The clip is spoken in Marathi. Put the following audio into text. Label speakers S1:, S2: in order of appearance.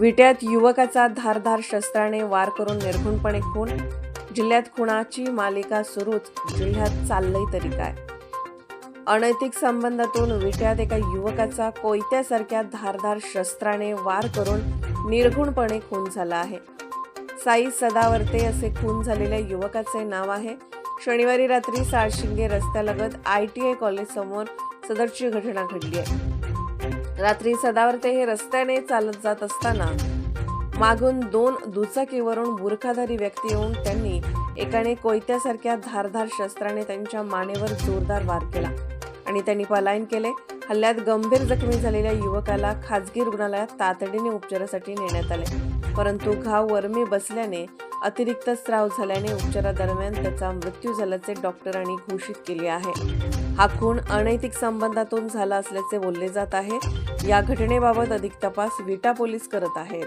S1: विट्यात युवकाचा धारधार शस्त्राने वार करून निर्घुणपणे खून जिल्ह्यात खुणाची मालिका सुरूच जिल्ह्यात चाललंय तरी काय? अनैतिक संबंधातून विट्यात एका युवकाचा कोयत्यासारख्या धारधार शस्त्राने वार करून निर्घुणपणे खून झाला आहे. साई सदावर्ते असे खून झालेल्या युवकाचे नाव आहे. शनिवारी रात्री साळशिंगे रस्त्यालगत आय टी आय कॉलेज समोर सदरची घटना घडली आहे. रात्री सदावर्ते हे रस्त्याने चालत जात असताना मागून दोन दुचाकीवरून बुरखाधारी व्यक्ती येऊन त्यांनी एकाने कोयत्यासारख्या धारधार शस्त्राने त्यांच्या मानेवर जोरदार वार केला आणि त्यांनी पलायन केले. हल्ल्यात गंभीर जखमी झालेल्या युवकाला खाजगी रुग्णालयात तातडीने उपचारासाठी नेण्यात आले. परंतु घाव वरमी बसल्याने अतिरिक्त स्राव झाल्याने उपचारादरम्यान त्याचा मृत्यू झाल्याचे डॉक्टरांनी घोषित केले आहे. हा खून अनैतिक संबंधातून झाला असल्याचे बोलले जात आहे. या घटनेबाबत अधिक तपास विटा पोलीस करत आहेत.